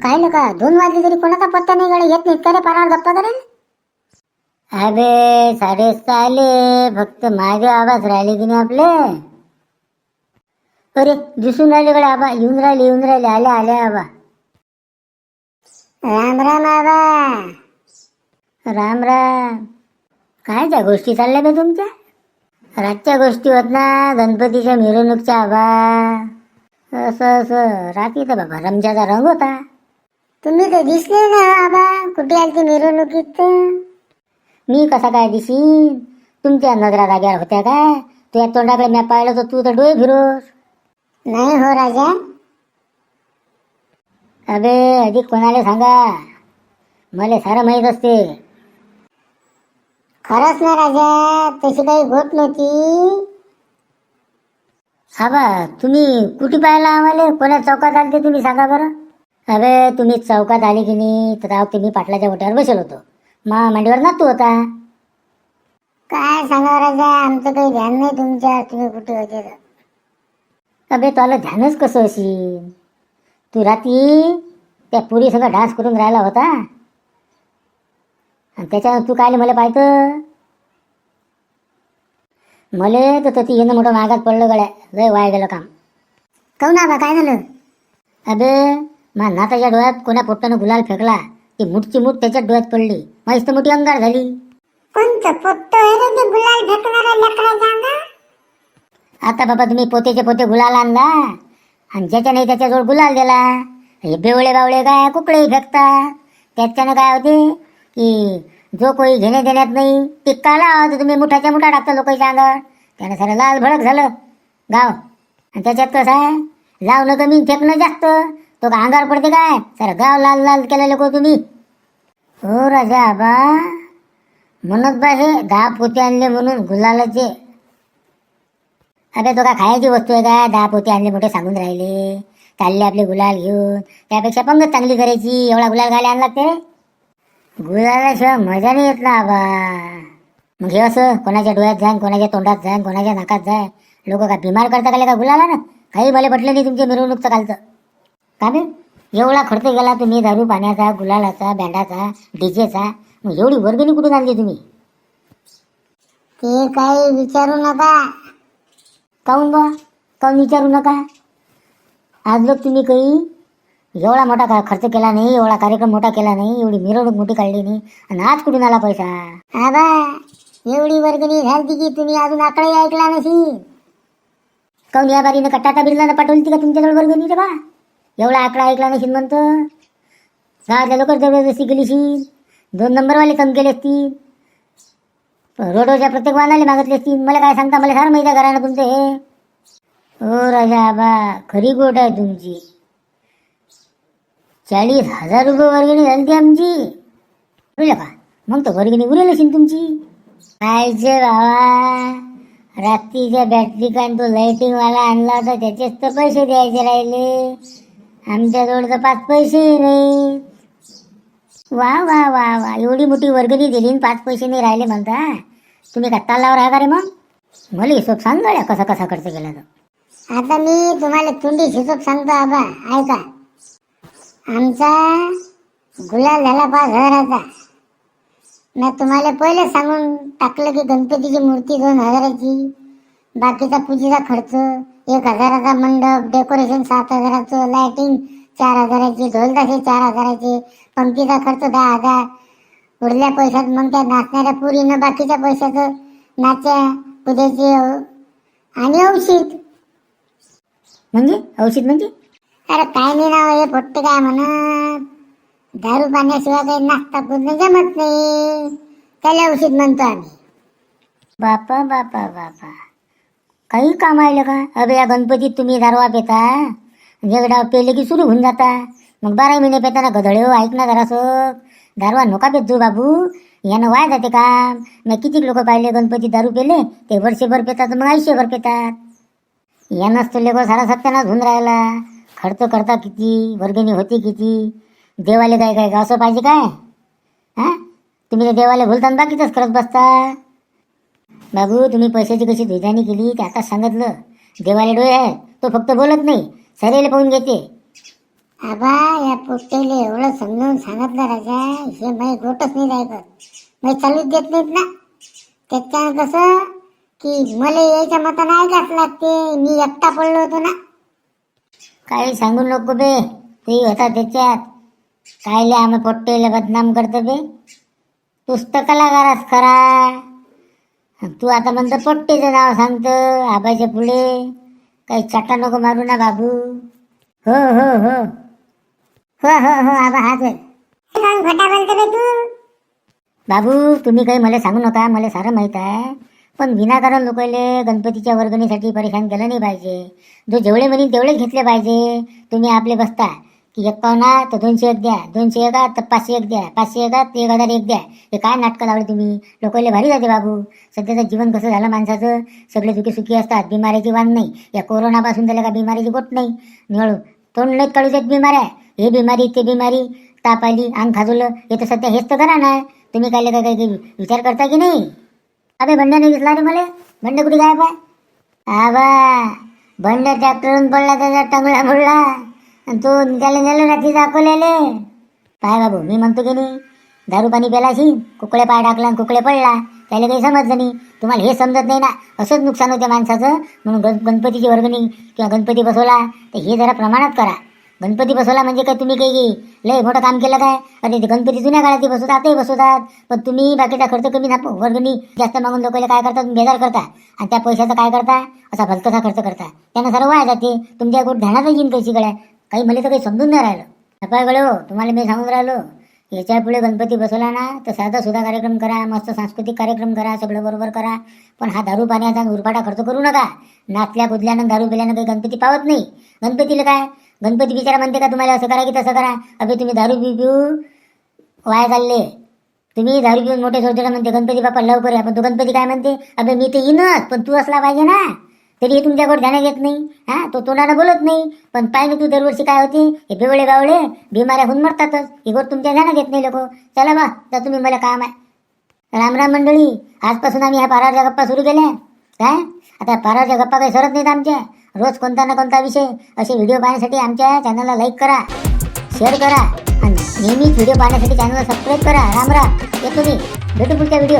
काय ना का दोन वाजले तरी कोणाचा पत्ता नाही गड्या येत नाहीत का रे पारावर गप्पा करेल अबे साडेसहा आले फक्त माझे आवाज राहिले की नाही आपले? अरे दिसून राहिले कडे आबा येऊन राहिले येऊन राहिले आले आले आबा. राम राम आबा. राम राम. काय त्या गोष्टी चालल्या बे तुमच्या? रातच्या गोष्टी होत ना गणपतीच्या मिरवणूकच्या आबा. असं असं. रात्री तर बाबा रमजाचा रंग होता. तुम्ही तर दिसले ना आबा कुठे आलती मिरवणुकीत? मी कसा काय दिसीन? तुमच्या नजरा जाग्यावर होत्या काय तुझ्या तोंडाकडे मी पाहिलं तर तू तर डोळे फिरोस नाही हो राजा. अबे अधिक कोणाला सांगा? मला सारं माहीत असते. खरंच ना राजा तशी काही गोट नव्हती. आबा तुम्ही कुठे पाहिला आम्हाला? कोण्या चौकात आले तुम्ही सांगा बरं. अबे तुम्ही चौकात आले की नाही तर राव मी पाटलाच्या ओट्यावर बसेल होतो. मा मांडीवर नातू होता काय सांगा राजा आमचं काही ध्यान नाही तुमच्या तुम्ही कुठे होते तर? अबे तुला ध्यानच कसं असेल? तू रात्री त्या पुरी सगळं डान्स करून राहिला होता. आणि त्याच्यानं तू काय मला पाहतं मले तर ती येणं मोठं मागात पडलं गड्या. लय वाया गेलं काम. काऊन आबा काय झालं? अबे नाताच्या डोळ्यात कोण्या पोट्टानं गुलाल फेकला? ती मुठची मुठ त्याच्यात डोळ्यात पडली. मस्त मोठी अंगार झाली. कोणतं पोट्ट आहे रे ते गुलाल फेकणाऱ्या लेकराच्या अंगावर? आता बाबा तुम्ही पोतेचे पोते गुलाल आणला. आणि ज्याच्या नाही त्याच्याजवळ गुलाल दिला. हे बेवळे बावळे काय कुकडे फेकतात त्याच्यानं काय होते की जो कोणी घेणे देण्यात नाही ते काला तर तुम्ही मुठाच्या मुठा टाकता लोकांच्या अंगावर. त्यानं सारं लाल भडक झालं. गाव. आणि त्याच्यात कसं आहे? लावणं कमी फेकणं जास्त. तो का अंगावर पडते काय? सर गाव लाल लाल केलं लोक तुम्ही. हो राजा आबा. म्हणत बा हे दहा पोते आणले म्हणून गुलालाचे. अबे तो का खायची वस्तू आहे का दहा पोते आणले मोठे सांगून राहिले. चालले आपले गुलाल घेऊन. त्यापेक्षा पंगत चांगली करायची. एवढा गुलाल घाले आणला ते. गुलालाशिवाय मजा नाही येत ना आबा. मग हे असं कोणाच्या डोळ्यात जाईन कोणाच्या तोंडात जाईन कोणाच्या नाकात जाय. लोक का बिमार करता का का गुलाला ना काही भले पटलं नाही तुमच्या मिरवणूकचं कालचं. का बे? एवढा खर्च केला तुम्ही दारू पाण्याचा गुलालाचा बँडाचा डीजेचा. मग एवढी वर्गणी कुठून आणली तुम्ही? ते काही विचारू नका. काऊन बा? काऊन विचारू नका? आज लोक तुम्ही काही एवढा मोठा का खर्च केला नाही एवढा कार्यक्रम मोठा केला नाही एवढी मिरवणूक मोठी काढली नाही आणि आज कुठून आला पैसा? आबा एवढी वर्गणी झाली की तुम्ही अजून आकडे ऐकला नशी काऊन या बारीनं का टाटा बिर्लानं पाठवली ती का तुमच्याजवळ वर्गणी रे बा? एवढा आकडा ऐकला नशील म्हणतो सहा लोक जबरदस्ती केलीशी दोन नंबरवाले कमी केले असतील. रोडवरच्या प्रत्येक वाहनाले मागितले असतील. मला काय सांगता? मला सार माहिती आहे घरानं तुमचं हे. हो राजा आबा खरी गोट आहे तुमची. चाळीस हजार रुपये वर्गणी झाली ती आमची. बोला का? मग तर वर्गणी उरेल असेल तुमची. कायचे बाबा रात्रीच्या बॅटरी काय तो लायटिंगवाला आणला होता त्याचेच तर पैसे द्यायचे राहिले. आमच्याजवळ तर पाच पैसे नाही वा वा वा वा. एवढी मोठी वर्गणी दिली पाच पैसे नाही राहिले म्हणता. तुम्ही का तालावर आहे का रे मग? मला हिशोब सांग गड्या कसा कसा खर्च केला तो. आता मी तुम्हाला तुंडी हिशोब सांगतो आबा. ऐका. आमचा गुलाल झाला पाच हजाराचा मी तुम्हाला पहिले सांगून टाकलं की गणपतीची मूर्ती दोन हजाराची बाकीचा पूजेचा खर्च. एक हजाराचा मंडप डेकोरेशन सात हजाराचं लाइटिंग चार हजाराची ढोलताशे चार हजाराचे पंक्तीचा खर्च दहा हजार. उरल्या पैशात मग त्या नाचणाऱ्या पुरीनं बाकीच्या पैशाचं नाच्या पूजेचे आणि औषध. म्हणजे? औषध म्हणजे? अरे काय नाही ना हे पोट्ट काय म्हणत? दारू पाण्याशिवाय काही नाश्ता पूर्ण जमत नाही. त्याला औषध म्हणतो आम्ही. बापा बापा बापा. काही काम आलं का अबे या गणपतीत तुम्ही दारवा पेता? वेगळा पेले की सुरू होऊन जाता. मग बारा महिने पेताना गधळे हो ऐक ना जरासं. दारवा नका पेत बाबू. यानं वाया जाते काम. मग किती लोक पाहिले गणपती दारू पेले? ते वर्षभर पेतात मग आयुष्यभर पेतात. यानंच तो लेको सारा सत्यानाच होऊन राहिला. खर्च करता किती? वर्गणी होती किती? देवाले काय काय असं पाहिजे काय? हां? तुम्ही त्या देवाला भुलताना बाकीचंच करत बसता. बाबू तुम्ही पैशाची कशी धुजानी केली? ते आता सांगितलं. देवाले डोळे आहे तो फक्त बोलत नाही. सरेले पाहून घेते. आबा या पोट्टेले एवढं समजावून सांगितलं राजा हे माही गोटच नाही राहत मी चालूच देत नाहीत ना. त्याच्यानं कसं की मला यायच्या मतानं ऐकाच लागते. मी एकटा पडलो होतो ना. काही सांगू नको बे. ते होता त्याच्यात. कायले आम्ही पोट्टेले बदनाम करतो बे. तूच तर कलाकारास खरा तू आता म्हणतो पोट्टेचं नाव सांगतो आबाच्या पुढे. काही चटा नको मारू ना बाबू. हो हो हो. हो हो हो आबा हाच आहे तू बाबू तुम्ही काही मला सांगू नका मला सारं माहीत आहे. पण विनाकारण लोकले गणपतीच्या वर्गणीसाठी परेशान केलं नाही पाहिजे. जो जेवढे म्हणीन तेवढेच घेतले पाहिजे. तुम्ही आपले बसता. की एक पाहुणा तर दोनशे एक द्या दोनशे एक तर पाचशे एक द्या पाचशे एक तर एक हजार एक द्या. हे काय नाटकं लावले तुम्ही? लोकले भारी जाते बाबू. सध्याचं जीवन कसं झालं माणसाचं? सगळे दुखी सुखी असतात बिमारीची वाण नाही. या कोरोनापासून त्याला का बिमारीची गोट नाही. निळू तोंड नाहीत काढू देत बिमाऱ्या हे बिमारी ते बिमारी ताप आली अंग खाजवलं हे तर सध्या हेच तर करा ना. तुम्ही काय काय काही विचार करता की नाही? अबे बंड्या नाही दिसला रे मला. बंड कुठे काय पाय आबा बंड ट्रॅक्टरहून पडला त्याचा टंगळा मुडला. आणि तो त्याला नेलं रात्री दाखवलेले. पाय बाबू मी म्हणतो की नाही दारू पाणी पेलाशी कुकडे पाय टाकला आणि कुकडे पडला. त्याला काही समजलं नाही. तुम्हाला हे समजत नाही ना असंच नुकसान होते माणसाचं. म्हणून गण गणपतीची वर्गणी किंवा गणपती बसवला तर हे जरा प्रमाणात करा. गणपती बसवला म्हणजे काय तुम्ही काही लय मोठं काम केलं काय? अरे ते गणपती जुन्या काळात बसवतात आताही बसवतात. पण तुम्ही बाकीचा खर्च कमी ना वर्गणी जास्त मागून लोकांना काय करतात बेजार करता. आणि त्या पैशाचं काय करता? असा भलकसा खर्च करता. त्यांना सर्व वाया जाते. तुमच्या कुठं ध्यानातच येईन कशी गड्या? काही मला तर काही समजून नाही राहिलं. सफाय गळो तुम्हाला मी सांगून राहिलो. याच्यापुढे गणपती बसवला ना तर साधा सुद्धा कार्यक्रम करा मस्त सांस्कृतिक कार्यक्रम करा सगळं बरोबर करा. पण हा दारू पाण्याचा उरपाटा खर्च करू नका. नाचल्या कुदल्यानं दारू पिल्यानं काही गणपती पावत नाही. गणपतीला काय? गणपती बिचारा म्हणते का तुम्हाला असं करा की तसं करा. अभि तुम्ही दारू पि पिऊ वाया चालले. तुम्ही दारू पिऊन मोठे सोडते म्हणते गणपती बाप्पा लवकर या. पण तो गणपती काय म्हणते? अबे मी ते येईनच पण तू असला पाहिजे ना. तरी हे तुमच्याकडे ध्यान घेत नाही. हा तो तोंडानं बोलत नाही. पण पाहिजे तू दरवर्षी काय होते? हे बिवळे बावळे बिमाऱ्या होऊन मरतातच. इकड तुमच्या ध्यान घेत नाही लोक. चला बा तर तुम्ही मला काम आहे. राम राम मंडळी आजपासून आम्ही ह्या पाराच्या गप्पा सुरू केल्या. काय? आता पाराच्या गप्पा काही सरत नाहीत आमच्या. रोज कोणता ना कोणता विषय. असे व्हिडिओ पाहण्यासाठी आमच्या चॅनलला लाईक करा शेअर करा आणि नेहमीच व्हिडिओ पाहण्यासाठी चॅनलला सबस्क्राईब करा. राम राम. येतो मी. भेटू पुढच्या व्हिडिओ